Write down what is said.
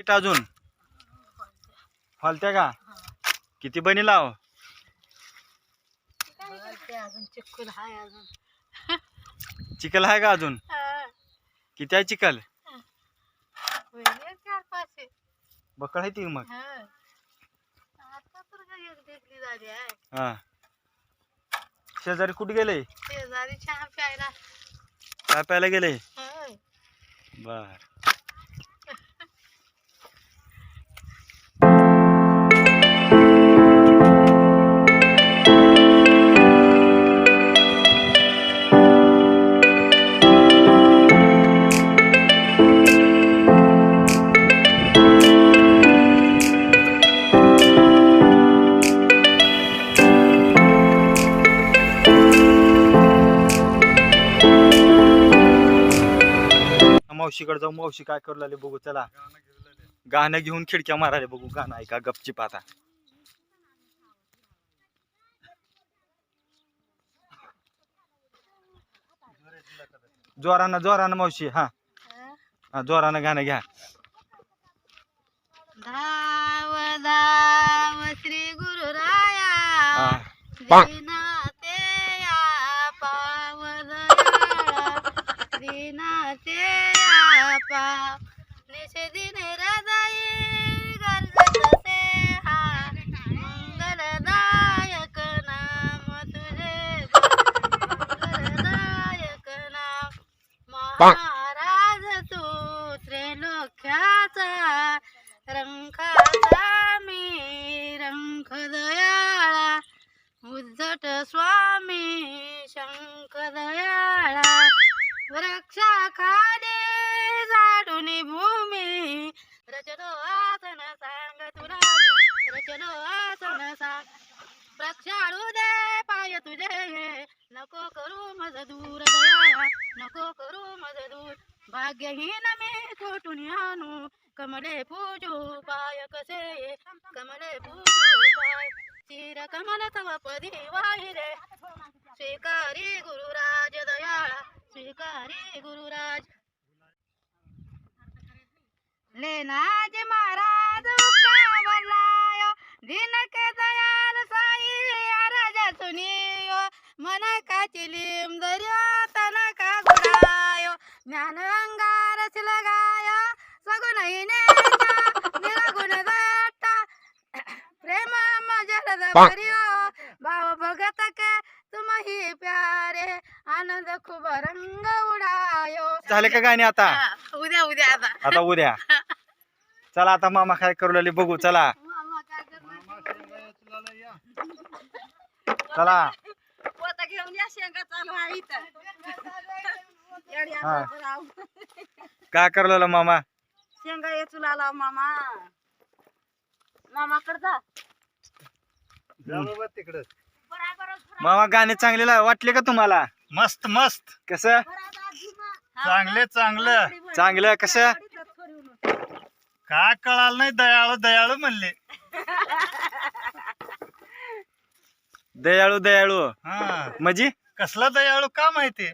इथं अजून? हलत्या का? किती बनी लाव ते अजून चिक्कूल हाय अजून. चिकल आहे का अजून? हा. किती आहे आहे. बकळ आहे ती मग. हा. शेजारी कुठे गेले? शेजारी चहा प्यायला. काय प्यायला गेले? हा. बर. मावशीकडे जाऊ मावशी काय करू लागले बघू चला. गाणं घेऊन खिडक्या मारायला बघू गाणं ऐका गपची पाता जोरानं जोरानं मावशी हा. हा. जोरानं गाणं घ्या. धाव धाव श्री गुरुराया हा. दीनाते या पावदयाळा दीनाते महाराज तू त्रिलोक्याचा. रंकाचा मी रंक दयाळा उद्धट स्वामी शंख दयाळा वृक्षा खाली झाडून भूमी. रचनो आसन सांग तुला रचनो आसन भाग्यहीन मी कोठून आणू कमले पूजू पाय कसे कमले पूजू पाय चिर कमल तव पदी वाहिरे स्वीकारी गुरुराज दयाळा स्वीकारी गुरुराज। लेनाज महाराज उकावलाय के दयाल साई राजा सुनियो। मन का चिलीम दर्या तनक ज्ञान अंगार शिलगाय सगुण निरगुण दाटा प्रेम मजल भरियो भाव भगत के तुम ही प्यारे आनंद खूप रंग उडायो. झाले का गाणे आता? हा, उद्या उद्या आता. आता उद्या. चला आता मामा काय करू लागले बघू चला. मामा काय करणार? चला. पोतं घेऊन या शेंगा चालू आहे इथं हा. काय करू लागला मामा? शेंगा ये चुलाला मामा. मामा जा. तिकडं. बराबर मामा गाणे चांगले ला- वाटले का तुम्हाला? मस्त मस्त. कसं? चांगले चांगलं. चांगलं कसं? काय कळालं नाही दयाळू दयाळू म्हणले. दयाळू दयाळू. हा. म्हणजे कसला दयाळू का माहिती?